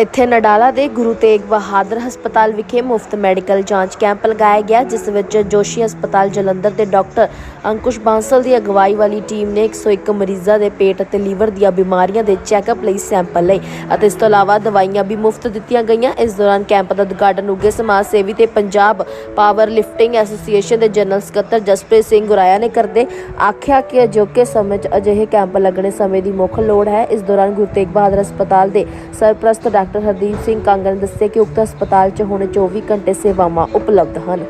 ਇੱਥੇ ਨਡਾਲਾ ਦੇ ਗੁਰੂ ਤੇਗ ਬਹਾਦਰ ਹਸਪਤਾਲ ਵਿਖੇ ਮੁਫਤ ਮੈਡੀਕਲ ਜਾਂਚ ਕੈਂਪ ਲਗਾਇਆ ਗਿਆ, ਜਿਸ ਵਿੱਚ ਜੋਸ਼ੀ ਹਸਪਤਾਲ ਜਲੰਧਰ ਦੇ ਡਾਕਟਰ ਅੰਕੁਸ਼ ਬਾਂਸਲ ਦੀ ਅਗਵਾਈ ਵਾਲੀ ਟੀਮ ਨੇ 101 ਮਰੀਜ਼ਾਂ ਦੇ ਪੇਟ ਅਤੇ ਲੀਵਰ ਦੀਆਂ ਬਿਮਾਰੀਆਂ ਦੇ ਚੈੱਕਅਪ ਲਈ ਸੈਂਪਲ ਲਏ ਅਤੇ ਇਸ ਤੋਂ ਇਲਾਵਾ ਦਵਾਈਆਂ ਵੀ ਮੁਫਤ ਦਿੱਤੀਆਂ ਗਈਆਂ। ਇਸ ਦੌਰਾਨ ਕੈਂਪ ਦਾ ਉਦਘਾਟਨ ਉੱਘੇ ਸਮਾਜ ਸੇਵੀ ਤੇ ਪੰਜਾਬ ਪਾਵਰ ਲਿਫਟਿੰਗ ਐਸੋਸੀਏਸ਼ਨ ਦੇ ਜਨਰਲ ਸਕੱਤਰ ਜਸਪ੍ਰੀਤ ਸਿੰਘ ਗੁਰਾਇਆ ਨੇ ਕਰਦੇ ਆਖਿਆ ਕਿ ਅਜੋਕੇ ਸਮੇਂ 'ਚ ਅਜਿਹੇ ਕੈਂਪ ਲੱਗਣੇ ਸਮੇਂ ਦੀ ਮੁੱਖ ਲੋੜ ਹੈ। ਇਸ ਦੌਰਾਨ ਗੁਰੂ ਤੇਗ ਬਹਾਦਰ ਹਸਪਤਾਲ ਦੇ ਸਰਪ੍ਰਸਤ ਡਾਕਟਰ ਹਰਦੀਪ ਸਿੰਘ ਕਾਂਗੜ ਨੇ ਦੱਸਿਆ ਕਿ ਉਕਤ ਹਸਪਤਾਲ 'ਚ ਹੁਣ 24 ਘੰਟੇ ਸੇਵਾਵਾਂ ਉਪਲਬਧ ਹਨ।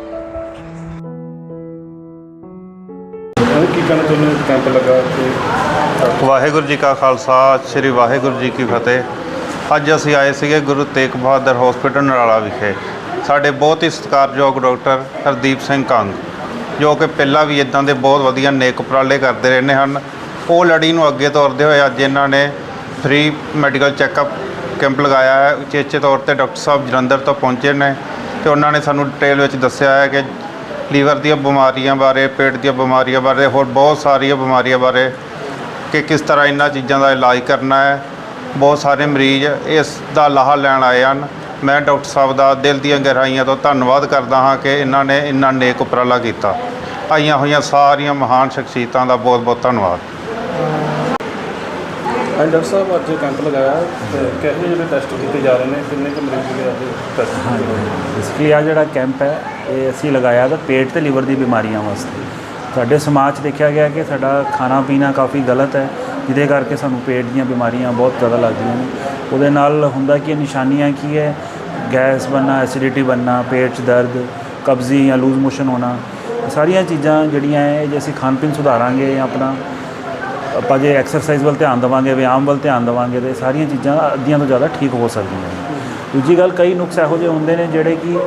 ਉਹ ਕੀ ਕਹਿਣਾ ਚਾਹੁੰਦੇ ਹੋ? ਕੈਂਪ ਲੱਗਾ ਤੇ ਵਾਹਿਗੁਰੂ ਜੀ ਕਾ ਖਾਲਸਾ ਸ੍ਰੀ ਵਾਹਿਗੁਰੂ ਜੀ ਕੀ ਫਤਿਹ। ਅੱਜ ਅਸੀਂ ਆਏ ਸੀਗੇ ਗੁਰੂ ਤੇਗ ਬਹਾਦਰ ਹਸਪੀਟਲ ਨਰਾਲਾ ਵਿਖੇ। ਸਾਡੇ ਬਹੁਤ ਹੀ ਸਤਿਕਾਰਯੋਗ ਡਾਕਟਰ ਹਰਦੀਪ ਸਿੰਘ ਕੰਗ ਜੋ ਕਿ ਪਹਿਲਾਂ ਵੀ ਇਦਾਂ ਦੇ ਬਹੁਤ ਵਧੀਆ ਨੇਕ ਉਪਰਾਲੇ ਕਰਦੇ ਰਹਿੰਦੇ ਹਨ। ਉਹ ਲੜੀ ਨੂੰ ਅੱਗੇ ਤੋਰਦੇ ਹੋਏ ਅੱਜ ਇਹਨਾਂ ਨੇ ਫ੍ਰੀ ਮੈਡੀਕਲ ਚੈੱਕਅਪ ਕੈਂਪ ਲਗਾਇਆ ਹੈ। ਉਚੇਚੇ ਤੌਰ ਤੇ ਡਾਕਟਰ ਸਾਹਿਬ ਜਲੰਧਰ ਤੋਂ ਪਹੁੰਚੇ ਨੇ ਤੇ ਉਹਨਾਂ ਨੇ ਸਾਨੂੰ ਡਿਟੇਲ ਵਿੱਚ ਦੱਸਿਆ ਹੈ ਕਿ ਲੀਵਰ ਦੀਆਂ ਬਿਮਾਰੀਆਂ ਬਾਰੇ, ਪੇਟ ਦੀਆਂ ਬਿਮਾਰੀਆਂ ਬਾਰੇ, ਹੋਰ ਬਹੁਤ ਸਾਰੀਆਂ ਬਿਮਾਰੀਆਂ ਬਾਰੇ ਕਿ ਕਿਸ ਤਰ੍ਹਾਂ ਇਹਨਾਂ ਚੀਜ਼ਾਂ ਦਾ ਇਲਾਜ ਕਰਨਾ ਹੈ। ਬਹੁਤ ਸਾਰੇ ਮਰੀਜ਼ ਇਸ ਦਾ ਲਾਹਾ ਲੈਣ ਆਏ ਹਨ। ਮੈਂ ਡਾਕਟਰ ਸਾਹਿਬ ਦਾ ਦਿਲ ਦੀਆਂ ਗਹਿਰਾਈਆਂ ਤੋਂ ਧੰਨਵਾਦ ਕਰਦਾ ਹਾਂ ਕਿ ਇਹਨਾਂ ਨੇ ਇੰਨਾ ਨੇਕ ਉਪਰਾਲਾ ਕੀਤਾ। ਆਈਆਂ ਹੋਈਆਂ ਸਾਰੀਆਂ ਮਹਾਨ ਸ਼ਖਸੀਅਤਾਂ ਦਾ ਬਹੁਤ ਬਹੁਤ ਧੰਨਵਾਦ ਹਾਂ ਡਾਕਟਰ ਸਾਹਿਬ, ਅੱਜ ਕੈਂਪ ਲਗਾਇਆ ਤੇ ਕਿਹੋ ਜਿਹੜੇ ਟੈਸਟ ਕੀਤੇ ਜਾ ਰਹੇ ਨੇ? ਕਿੰਨੇ ਕੁ ਮਰੀਜ਼ ਜਿਹੜੇ ਅੱਜ ਟੈਸਟ ਕੀਤੇ ਜਾ ਨੇ? ਬੇਸਿਕਲੀ ਆ ਜਿਹੜਾ ਕੈਂਪ ਹੈ, ਇਹ ਅਸੀਂ ਲਗਾਇਆ ਤਾਂ ਪੇਟ ਤੇ ਲੀਵਰ ਦੀ ਬਿਮਾਰੀਆਂ ਵਾਸਤੇ। ਸਾਡੇ ਸਮਾਜ 'ਚ ਦੇਖਿਆ ਗਿਆ ਕਿ ਸਾਡਾ ਖਾਣਾ ਪੀਣਾ ਕਾਫੀ ਗਲਤ ਹੈ, ਜਿਹਦੇ ਕਰਕੇ ਸਾਨੂੰ ਪੇਟ ਦੀਆਂ ਬਿਮਾਰੀਆਂ ਬਹੁਤ ਜ਼ਿਆਦਾ ਲੱਗਦੀਆਂ ਨੇ। ਉਹਦੇ ਨਾਲ ਹੁੰਦਾ ਕਿ ਨਿਸ਼ਾਨੀਆਂ ਕੀ ਹੈ? ਗੈਸ ਬਣਨਾ ਐਸਿਡਿਟੀ ਬਣਨਾ, ਪੇਟ 'ਚ ਦਰਦ, ਕਬਜ਼ੀ ਜਾਂ ਲੂਜ਼ ਮੋਸ਼ਨ ਹੋਣਾ। ਇਹ ਸਾਰੀਆਂ ਚੀਜ਼ਾਂ ਜਿਹੜੀਆਂ ਹੈ, ਜੇ ਅਸੀਂ ਖਾਣ ਪੀਣ ਸੁਧਾਰਾਂਗੇ ਜਾਂ ਆਪਣਾ ਆਪਾਂ ਜੇ ਐਕਸਰਸਾਈਜ਼ ਵੱਲ ਧਿਆਨ ਦੇਵਾਂਗੇ, ਵਿਆਮ ਵੱਲ ਧਿਆਨ ਦੇਵਾਂਗੇ, ਤੇ ਸਾਰੀਆਂ ਚੀਜ਼ਾਂ ਅੱਧੀਆਂ ਤੋਂ ਜ਼ਿਆਦਾ ਠੀਕ ਹੋ ਸਕਦੀਆਂ ਨੇ। ਦੂਜੀ ਗੱਲ, ਕਈ ਨੁਕਸ ਇਹੋ ਜਿਹੇ ਹੁੰਦੇ ਨੇ ਜਿਹੜੇ ਕਿ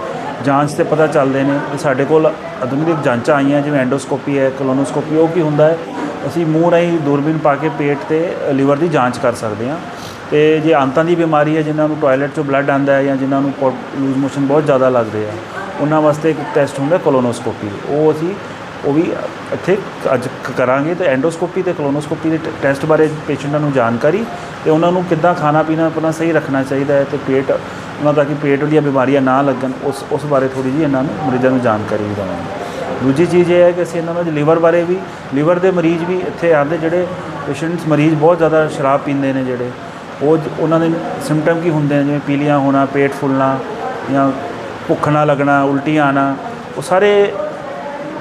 ਜਾਂਚ ਤੇ ਪਤਾ ਚੱਲਦੇ ਨੇ ਤੇ ਸਾਡੇ ਕੋਲ ਆਧੁਨਿਕ ਜਾਂਚਾਂ ਆਈਆਂ, ਜਿਵੇਂ ਐਂਡੋਸਕੋਪੀ ਹੈ ਕੋਲੋਨੋਸਕੋਪੀ ਉਹ ਕੀ ਹੁੰਦਾ ਹੈ? ਅਸੀਂ ਮੂੰਹ ਰਾਹੀਂ ਦੂਰਬੀਨ ਪਾ ਕੇ ਪੇਟ ਤੇ ਲੀਵਰ ਦੀ ਜਾਂਚ ਕਰ ਸਕਦੇ ਹਾਂ। ਤੇ ਜੇ ਅੰਤਾਂ ਦੀ ਬਿਮਾਰੀ ਹੈ, ਜਿਨ੍ਹਾਂ ਨੂੰ ਟਾਇਲਟ ਚੋਂ ਬਲੱਡ ਆਂਦਾ ਹੈ ਜਾਂ ਜਿਨ੍ਹਾਂ ਨੂੰ ਲੂਜ਼ ਮੋਸ਼ਨ ਬਹੁਤ ਜ਼ਿਆਦਾ ਲੱਗਦੇ ਆ, ਉਹਨਾਂ ਵਾਸਤੇ ਇੱਕ ਟੈਸਟ ਹੁੰਦਾ ਕੋਲੋਨੋਸਕੋਪੀ ਉਹ ਅਸੀਂ ਉਹ ਵੀ ਇੱਥੇ ਅੱਜ ਕ- ਕਰਾਂਗੇ ਤੇ ਐਂਡੋਸਕੋਪੀ ਤੇ ਕਲੋਨੋਸਕੋਪੀ ਦੇ ਟੈਸਟ ਬਾਰੇ ਪੇਸ਼ੈਂਟਾਂ ਨੂੰ ਜਾਣਕਾਰੀ ਤੇ ਉਹਨਾਂ ਨੂੰ ਕਿੱਦਾਂ ਖਾਣਾ ਪੀਣਾ ਆਪਣਾ ਸਹੀ ਰੱਖਣਾ ਚਾਹੀਦਾ ਹੈ ਤੇ ਪੇਟ, ਉਹਨਾਂ ਦਾ ਕਿ ਪੇਟ ਦੀਆਂ ਬਿਮਾਰੀਆਂ ਨਾ ਲੱਗਣ, ਉਸ ਉਸ ਬਾਰੇ ਥੋੜੀ ਜਿਹੀ ਇਹਨਾਂ ਨੂੰ ਮਰੀਜ਼ਾਂ ਨੂੰ ਜਾਣਕਾਰੀ ਵੀ ਦੇਵਾਂਗੇ। ਦੂਜੀ ਚੀਜ਼ ਇਹ ਹੈ ਕਿ ਅਸੀਂ ਇਹਨਾਂ ਨੂੰ ਲੀਵਰ ਬਾਰੇ ਵੀ, ਲੀਵਰ ਦੇ ਮਰੀਜ਼ ਵੀ ਇੱਥੇ ਆਉਂਦੇ ਜਿਹੜੇ ਪੇਸ਼ੈਂਟਸ ਮਰੀਜ਼ ਬਹੁਤ ਜ਼ਿਆਦਾ ਸ਼ਰਾਬ ਪੀਂਦੇ ਨੇ ਜਿਹੜੇ, ਉਹ ਉਹਨਾਂ ਦੇ ਸਿੰਪਟਮ ਕੀ ਹੁੰਦੇ ਨੇ, ਜਿਵੇਂ ਪੀਲੀਆਂ ਹੋਣਾ, ਪੇਟ ਫੁੱਲਣਾ ਜਾਂ ਭੁੱਖ ਨਾ ਲੱਗਣਾ ਉਲਟੀਆਂ ਆਣਾ, ਉਹ ਸਾਰੇ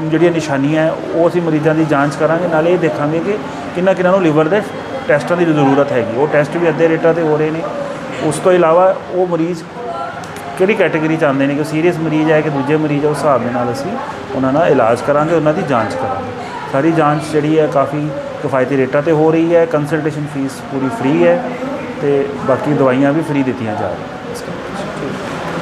ਜਿਹੜੀਆਂ ਨਿਸ਼ਾਨੀਆਂ ਉਹ ਅਸੀਂ ਮਰੀਜ਼ਾਂ ਦੀ ਜਾਂਚ ਕਰਾਂਗੇ, ਨਾਲੇ ਇਹ ਦੇਖਾਂਗੇ ਕਿ ਕਿੰਨਾ ਕਿੰਨਾ ਨੂੰ ਲੀਵਰ ਦੇ ਟੈਸਟਾਂ ਦੀ ਜ਼ਰੂਰਤ ਹੈਗੀ। ਉਹ ਟੈਸਟ ਵੀ ਅੱਧੇ ਰੇਟਾਂ ਤੇ ਹੋ ਰਹੇ ਨੇ। ਉਸ ਤੋਂ ਇਲਾਵਾ ਉਹ ਮਰੀਜ਼ ਕਿਹੜੀ ਕੈਟਾਗਰੀ ਚ ਆਉਂਦੇ ਨੇ ਕਿ ਸੀਰੀਅਸ ਮਰੀਜ਼ ਹੈ ਕਿ ਦੂਜੇ ਮਰੀਜ਼ ਹੈ ਉਸ ਹਿਸਾਬ ਦੇ ਨਾਲ ਅਸੀਂ ਉਹਨਾਂ ਦਾ ਇਲਾਜ ਕਰਾਂਗੇ, ਉਹਨਾਂ ਦੀ ਜਾਂਚ ਕਰਾਂਗੇ। ਸਾਰੀ ਜਾਂਚ ਜਿਹੜੀ ਹੈ ਕਾਫੀ ਕਿਫਾਇਤੀ ਰੇਟਾਂ ਤੇ ਹੋ ਰਹੀ ਹੈ ਕੰਸਲਟੇਸ਼ਨ ਫੀਸ ਪੂਰੀ ਫ੍ਰੀ ਹੈ ਤੇ ਬਾਕੀ ਦਵਾਈਆਂ ਵੀ ਫ੍ਰੀ ਦਿੱਤੀਆਂ ਜਾ ਰਹੀਆਂ